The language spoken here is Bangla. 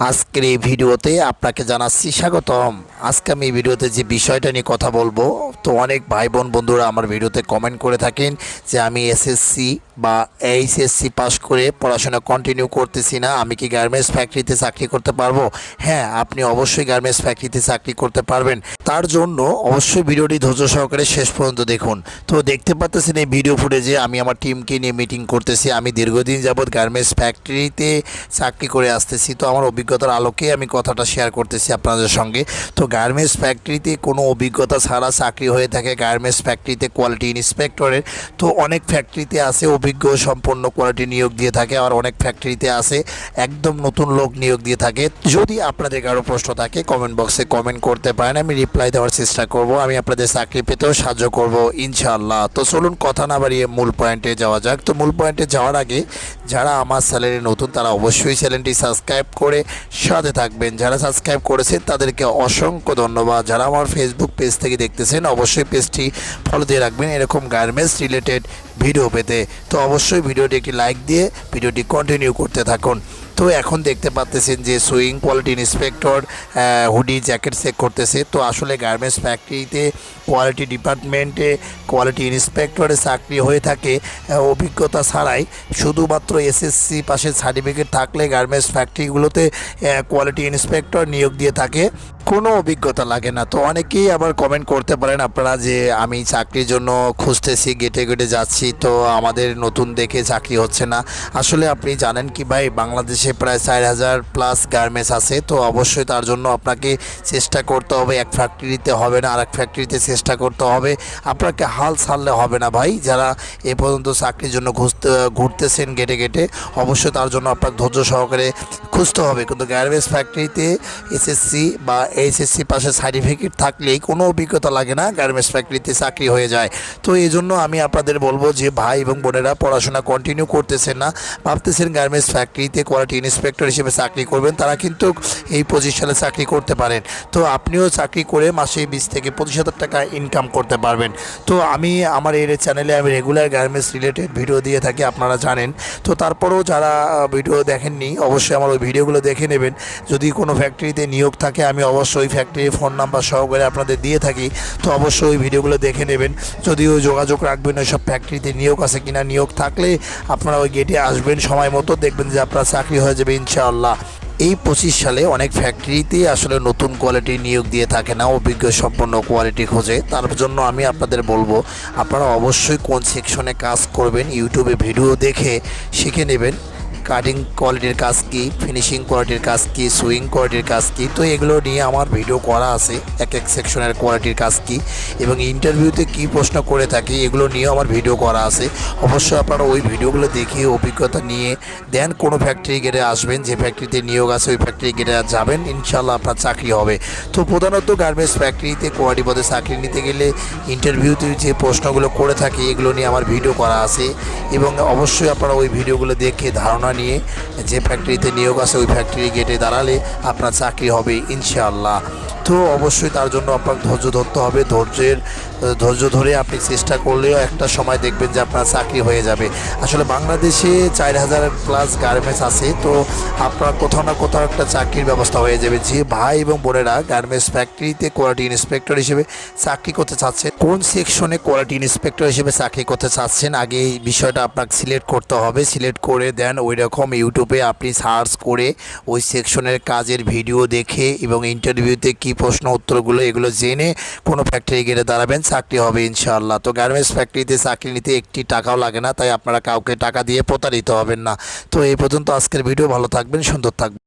আজকের এই ভিডিওতে আপনাকে জানাচ্ছি স্বাগতম। আজকে আমি এই ভিডিওতে যে বিষয়টা নিয়ে কথা বলব, তো অনেক ভাই বোন বন্ধুরা আমার ভিডিওতে কমেন্ট করে থাকেন যে আমি এসএসসি বা এইচএসসি পাস করে পড়াশোনা কন্টিনিউ করতেছি না, আমি কি গার্মেন্টস ফ্যাক্টরিতে চাকরি করতে পারব? হ্যাঁ আপনি অবশ্যই গার্মেন্টস ফ্যাক্টরিতে চাকরি করতে পারবেন। তার জন্য অবশ্যই ভিডিওটি ধৈর্য সহকারে শেষ পর্যন্ত দেখুন। তো দেখতে পাচ্ছেন এই ভিডিও ফুটেজে আমি আমার টিমকে নিয়ে মিটিং করতেছি। আমি দীর্ঘদিন যাবৎ গার্মেন্টস ফ্যাক্টরিতে চাকরি করে আসতেছি। তো আমার অভিজ্ঞতার আলোকে আমি কথাটা শেয়ার করতেছি আপনাদের সঙ্গে। তো গার্মেন্টস ফ্যাক্টরিতে কোনো অভিজ্ঞতা ছাড়া চাকরি হয়ে থাকে গার্মেন্টস ফ্যাক্টরিতে কোয়ালিটি ইন্সপেক্টরের তো অনেক ফ্যাক্টরিতে আছে, অভিজ্ঞ সম্পন্ন কোয়ালিটি নিয়োগ দিয়ে থাকে আর অনেক ফ্যাক্টরিতে আছে, একদম নতুন লোক নিয়োগ দিয়ে থাকে। যদি আপনাদের কারও প্রশ্ন থাকে কমেন্ট বক্সে কমেন্ট করতে পারেন, আমি রিপ্লাই দেওয়ার চেষ্টা করব, আমি আপনাদের চাকরি পেতেও সাহায্য করব, ইনশাআল্লাহ। তো চলুন কথা না বাড়িয়ে মূল পয়েন্টে যাওয়া যাক। তো মূল পয়েন্টে যাওয়ার আগে, যারা আমার চ্যানেলে নতুন, তারা অবশ্যই চ্যানেলটি সাবস্ক্রাইব করে সাথে থাকবেন। যারা সাবস্ক্রাইব করেছেন, তাদেরকে অসংখ্য ধন্যবাদ। যারা আমার ফেসবুক পেজ থেকে দেখতেছেন, অবশ্যই পেজটি ফলো দিয়ে রাখবেন এরকম গার্মেন্টস রিলেটেড ভিডিও পেতে। তো অবশ্যই ভিডিওটি একটি লাইক দিয়ে ভিডিওটি কন্টিনিউ করতে থাকুন। তো এখন দেখতে পাচ্তেছেন যে sewing quality inspector hoodie jacket check করতেছে। তো আসলে গার্মেন্টস ফ্যাক্টরিতে কোয়ালিটি ডিপার্টমেন্টে কোয়ালিটি ইন্সপেক্টরে চাকরি হয়ে থাকে অভিজ্ঞতা ছাড়াই। শুধুমাত্র এসএসসি পাশে সার্টিফিকেট থাকলে গার্মেন্টস ফ্যাক্টরিগুলোতে কোয়ালিটি ইন্সপেক্টর নিয়োগ দিয়ে থাকে। কোনো অভিজ্ঞতা লাগে না। তো অনেকেই আবার কমেন্ট করতে পারেন, আপনারা যে আমি চাকরির জন্য খুঁজতেছি গেটে গেটে যাচ্ছি, তো আমাদের নতুন দেখে চাকরি হচ্ছে না। আসলে আপনি জানেন কি ভাই, বাংলাদেশে প্রায় চার হাজার প্লাস গার্মেন্টস আছে, তো অবশ্যই তার জন্য আপনাকে চেষ্টা করতে হবে। এক ফ্যাক্টরিতে হবে না আর এক ফ্যাক্টরিতে চেষ্টা করতে হবে। আপনাকে হাল ছাড়লে হবে না ভাই। যারা এ পর্যন্ত চাকরির জন্য খুঁজতে ঘুরতেছেন গেটে গেটে অবশ্যই তার জন্য আপনার ধৈর্য সহকারে খুঁজতে হবে। কিন্তু গার্মেন্টস ফ্যাক্টরিতে এসএসসি বা এইচএসসি পাশে সার্টিফিকেট থাকলেই কোনো অভিজ্ঞতা লাগে না গার্মেন্টস ফ্যাক্টরিতে চাকরি হয়ে যায়। তো এই জন্য আমি আপনাদের বলব যে ভাই এবং বোনেরা পড়াশোনা কন্টিনিউ করতেছেন না, ভাবতেছেন গার্মেন্টস ফ্যাক্টরিতে কোয়ালিটি ইন্সপেক্টর হিসেবে চাকরি করবেন, তারা কিন্তু এই পজিশনে চাকরি করতে পারেন। তো আপনিও চাকরি করে মাসে বিশ থেকে পঁচিশ হাজার টাকা ইনকাম করতে পারবেন। তো আমি আমার এই চ্যানেলে আমি রেগুলার গার্মেন্টস রিলেটেড ভিডিও দিয়ে থাকি, আপনারা জানেন। তো তারপরেও যারা ভিডিও দেখেননি, অবশ্যই আমার ওই ভিডিওগুলো দেখে নেবেন। যদি কোনো ফ্যাক্টরিতে নিয়োগ থাকে, আমি অবশ্যই ওই ফ্যাক্টরির ফোন নাম্বার সহকারে আপনাদের দিয়ে থাকি। তো অবশ্যই ওই ভিডিওগুলো দেখে নেবেন। যদিও যোগাযোগ রাখবেন ওই সব ফ্যাক্টরিতে নিয়োগ আছে কিনা, নিয়োগ থাকলে আপনারা ওই গেটে আসবেন। সময় মতো দেখবেন যে আপনার চাকরি হয়ে যাবে ইনশাআল্লাহ। এই পঁচিশ সালে অনেক ফ্যাক্টরিতে আসলে নতুন কোয়ালিটি নিয়োগ দিয়ে থাকে না, অভিজ্ঞ সম্পন্ন কোয়ালিটি খোঁজে। তার জন্য আমি আপনাদের বলব, আপনারা অবশ্যই কোন সেকশনে কাজ করবেন ইউটিউবে ভিডিও দেখে শিখে নেবেন। কাটিং কোয়ালিটির কাজ কি ফিনিশিং কোয়ালিটির কাজ কি সুইং কোয়ালিটির কাজ কি, তো এগুলো নিয়ে আমার ভিডিও করা আছে, এক এক সেকশনের কোয়ালিটির কাজ কি এবং ইন্টারভিউতে কি প্রশ্ন করে থাকি, এগুলো নিয়েও আমার ভিডিও করা আছে। অবশ্যই আপনারা ওই ভিডিওগুলো দেখে অভিজ্ঞতা নিয়ে দেন কোনো ফ্যাক্টরি গেটে আসবেন, যে ফ্যাক্টরিতে নিয়োগ আছে, ওই ফ্যাক্টরি গেটে যাবেন ইনশাল্লাহ আপনার চাকরি হবে। তো প্রধানত গার্মেন্টস ফ্যাক্টরিতে কোয়ালিটি পদে চাকরি নিতে গেলে ইন্টারভিউতে যে প্রশ্নগুলো করে থাকি, এগুলো নিয়ে আমার ভিডিও করা আছে এবং অবশ্যই আপনারা ওই ভিডিওগুলো দেখে ধারণা নিয়ে যে ফ্যাক্টরিতে নিয়োগ আছে ওই ফ্যাক্টরি গেটে দাঁড়ালে আপনার চাকরি হবে ইনশাআল্লাহ। তো অবশ্যই তার জন্য আপনার ধৈর্য ধরতে হবে। ধৈর্যের ধৈর্য ধরে আপনি চেষ্টা করলেও একটা সময় দেখবেন যে আপনার চাকরি হয়ে যাবে। আসলে বাংলাদেশে চার হাজার প্লাস গার্মেন্টস আছে, তো আপনার কোথাও না কোথাও একটা চাকরির ব্যবস্থা হয়ে যাবে। যে ভাই এবং বোনেরা গার্মেন্টস ফ্যাক্টরিতে কোয়ালিটি ইন্সপেক্টর হিসেবে চাকরি করতে চাচ্ছেন, কোন সেকশনে কোয়ালিটি ইন্সপেক্টর হিসেবে চাকরি করতে চাচ্ছেন, আগে এই বিষয়টা আপনাকে সিলেক্ট করতে হবে। সিলেক্ট করে দেন ওই রকম ইউটিউবে আপনি সার্চ করে ওই সেকশনের কাজের ভিডিও দেখে এবং ইন্টারভিউতে কি প্রশ্ন উত্তরগুলো এগুলো জেনে কোনো ফ্যাক্টরি গেলে দাঁড়াবেন, চাকরি হবে ইনশাআল্লাহ। তো গার্মেন্টস ফ্যাক্টরিতে চাকরি নিতে একটি টাকাও লাগে না, তাই আপনারা কাউকে টাকা দিয়ে প্রতারিত হবেন না। তো এই পর্যন্ত আজকের ভিডিও ভালো থাকবেন, সুন্দর থাকবেন।